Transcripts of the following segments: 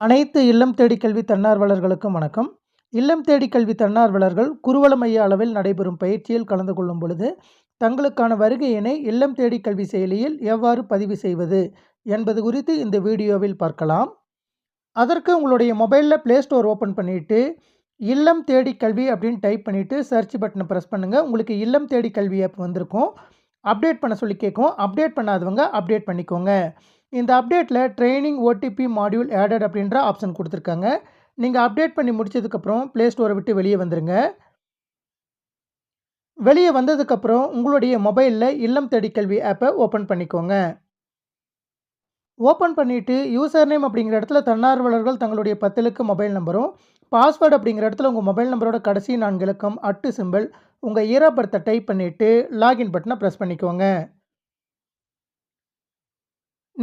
அனைத்து இல்லம் தேடி கல்வி தன்னார்வலர்களுக்கும் வணக்கம். இல்லம் தேடி கல்வி தன்னார்வலர்கள் குருவல மைய அளவில் நடைபெறும் பயிற்சியில் கலந்து கொள்ளும் பொழுது தங்களுக்கான வருகையினை இல்லம் தேடி கல்வி செயலியில் எவ்வாறு பதிவு செய்வது என்பது குறித்து இந்த வீடியோவில் பார்க்கலாம். அதற்கு உங்களுடைய மொபைலில் ப்ளே ஸ்டோர் ஓப்பன் பண்ணிவிட்டு இல்லம் தேடி கல்வி அப்படின்னு டைப் பண்ணிவிட்டு சர்ச் பட்டனை ப்ரெஸ் பண்ணுங்கள் உங்களுக்கு இல்லம் தேடி கல்வி ஆப் வந்திருக்கும். அப்டேட் பண்ண சொல்லி கேட்கும். அப்டேட் பண்ணாதவங்க அப்டேட் பண்ணிக்கோங்க. இந்த அப்டேட்டில் ட்ரைனிங் ஓடிபி மாடியூல் ஆடட் அப்படின்ற ஆப்ஷன் கொடுத்துருக்காங்க. நீங்கள் அப்டேட் பண்ணி முடிச்சதுக்கப்புறம் ப்ளே ஸ்டோரை விட்டு வெளியே வந்துடுங்க வெளியே வந்ததுக்கப்புறம் உங்களுடைய மொபைலில் இல்லம் தேடி கல்வி ஆப்பை ஓப்பன் பண்ணிக்கோங்க. ஓப்பன் பண்ணிவிட்டு யூசர் நேம் அப்படிங்கிற இடத்துல தன்னார்வலர்கள் தங்களுடைய பத்திலுக்கு மொபைல் நம்பரும் பாஸ்வேர்டு அப்படிங்கிற இடத்துல உங்கள் மொபைல் நம்பரோட கடைசி நான்கு இலக்கம் அட்டு சிம்பிள் உங்கள் இயர் பர்த்தை டைப் பண்ணிவிட்டு லாகின் பட்டனை ப்ரெஸ் பண்ணிக்கோங்க.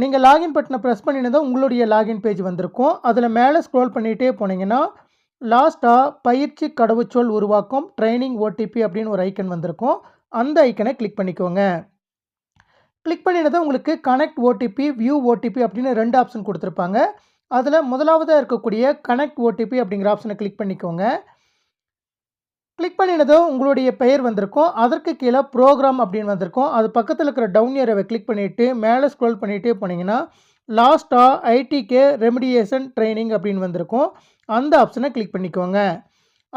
நீங்கள் லாகின் பட்டனை ப்ரெஸ் பண்ணினதும் உங்களுடைய லாகின் பேஜ் வந்திருக்கும். அதில் மேலே ஸ்க்ரோல் பண்ணிகிட்டே போனீங்கன்னா லாஸ்ட்டாக பயிற்சி கடவுச்சொல் உருவாக்கும் ட்ரைனிங் ஓடிபி அப்படின்னு ஒரு ஐக்கன் வந்திருக்கும். அந்த ஐக்கனை கிளிக் பண்ணிக்கோங்க. கிளிக் பண்ணினதும் உங்களுக்கு கனெக்ட் ஓடிபி வியூ ஓடிபி அப்படின்னு ரெண்டு ஆப்ஷன் கொடுத்துருப்பாங்க. அதில் முதலாவதாக இருக்கக்கூடிய கனெக்ட் ஓடிபி அப்படிங்கிற ஆப்ஷனை கிளிக் பண்ணிக்கோங்க. கிளிக் பண்ணினதும் உங்களுடைய பெயர் வந்திருக்கும். அதற்கு கீழே ப்ரோக்ராம் அப்படின்னு வந்திருக்கும். அது பக்கத்தில் இருக்கிற டவுன் ஏரியாவை கிளிக் பண்ணிவிட்டு மேலே ஸ்க்ரோல் பண்ணிகிட்டே போனீங்கன்னா லாஸ்ட்டாக ஐடிகே ரெமிடியேஷன் ட்ரைனிங் அப்படின்னு வந்திருக்கும். அந்த ஆப்ஷனை கிளிக் பண்ணிக்கோங்க.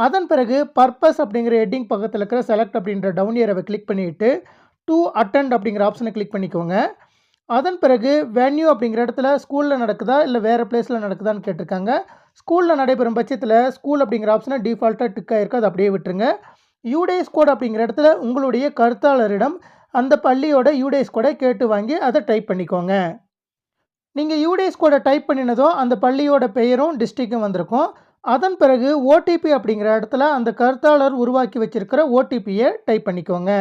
அதன் பிறகு பர்பஸ் அப்படிங்கிற ஹெட்டிங் பக்கத்தில் இருக்கிற செலக்ட் அப்படின்ற டவுன் ஏரியாவை கிளிக் பண்ணிவிட்டு டூ அட்டெண்ட் அப்படிங்கிற ஆப்ஷனை கிளிக் பண்ணிக்கோங்க. அதன் பிறகு வென்யூ அப்படிங்கிற இடத்துல ஸ்கூலில் நடக்குதா இல்லை வேறு பிளேஸில் நடக்குதான்னு கேட்டிருக்காங்க. ஸ்கூலில் நடைபெறும் பட்சத்தில் ஸ்கூல் அப்படிங்கிற ஆப்ஷனை டிஃபால்ட்டாக டிக் ஆகிருக்கு அதை அப்படியே விட்டுருங்க. யூடேஸ் கோட் அப்படிங்கிற இடத்துல உங்களுடைய கருத்தாளரிடம் அந்த பள்ளியோட யூடேஸ் கோடை கேட்டு வாங்கி அதை டைப் பண்ணிக்கோங்க. நீங்கள் யூடேஸ் கோடை டைப் பண்ணினதும் அந்த பள்ளியோட பெயரும் டிஸ்ட்ரிக்கும் வந்திருக்கும். அதன் பிறகு ஓடிபி அப்படிங்கிற இடத்துல அந்த கருத்தாளர் உருவாக்கி வச்சிருக்கிற ஓடிபியை டைப் பண்ணிக்கோங்க.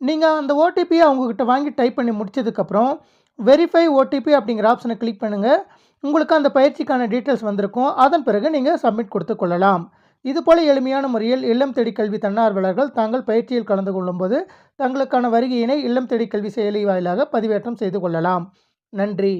நீங்கள் அந்த ஓடிபியை அவங்கக்கிட்ட வாங்கி டைப் பண்ணி முடிச்சதுக்கப்புறம் வெரிஃபை ஓடிபி அப்படிங்கிற ஆப்ஷனை கிளிக் பண்ணுங்கள் உங்களுக்கு அந்த பயிற்சிக்கான டீட்டெயில்ஸ் வந்திருக்கும். அதன் பிறகு நீங்கள் சப்மிட் கொடுத்து கொள்ளலாம். இதுபோல எளிமையான முறையில் இல்லம் தேடி கல்வி தன்னார்வலர்கள் தாங்கள் பயிற்சியில் கலந்து கொள்ளும்போது தங்களுக்கான வருகையினை இல்லம் தேடி கல்வி செயலி வாயிலாக பதிவேற்றம் செய்து கொள்ளலாம். நன்றி.